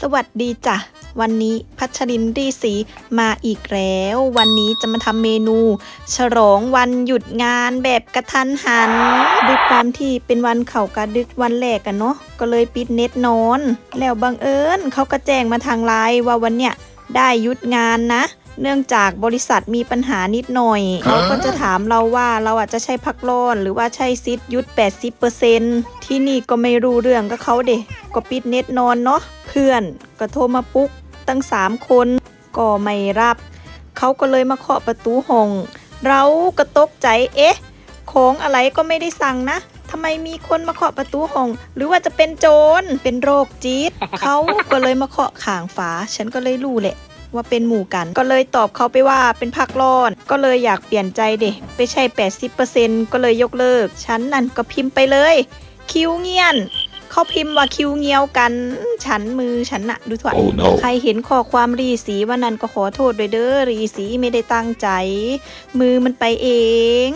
สวัสดีจ้ะ วันนี้พัชรินรีสีมาอีกแล้ว วันนี้จะมาทำเมนู ฉลองวันหยุดงานแบบกระทันหันด้วยความที่เป็นวันเขากระดึกวันแรกกันเนาะก็เลยปิดเน็ตนอน แล้วบังเอิญเขาก็แจ้งมาทางไลน์ว่าวันเนี้ยได้หยุดงานนะ เนื่องจากบริษัทมีปัญหานิดหน่อยเขาก็จะถามเราว่าเราอาจจะใช้พักร้อน หรือว่าใช้ซิทหยุด 80%ที่นี่ก็ไม่รู้เรื่องกับเขาเด็ก็ปิดเน็ตนอนเนาะเพื่อนก็โทรมาปุ๊กตั้ง3คนก็ไม่รับ เขาก็เลยมาเคาะประตูห้อง เราก็ตกใจเอ๊ะ ของอะไรก็ไม่ได้สั่งนะทำไมมีคนมาเคาะประตูห้อง หรือว่าจะเป็นโจรเป็นโรคจี๊ดเขาก็เลยมาเคาะข่างฝา ฉันก็เลยรู้แหละว่าเป็นหมู่กัน ก็เลยตอบเขาไปว่าเป็นพักร้อน ก็เลยอยากเปลี่ยนใจเด็ไปใช่ 80%ก็เลยยกเลิก ฉันนั่นก็พิมพ์ไปเลย คิวเงียน เขาพิมพ์ว่าคิวเงียวกัน ฉันมือฉันน่ะ ดูถว Oh no ใครเห็นข้อความรีสีวันนั้นก็ขอโทษด้วยเด้อรีสีไม่ได้ตั้งใจ มือมันไปเอง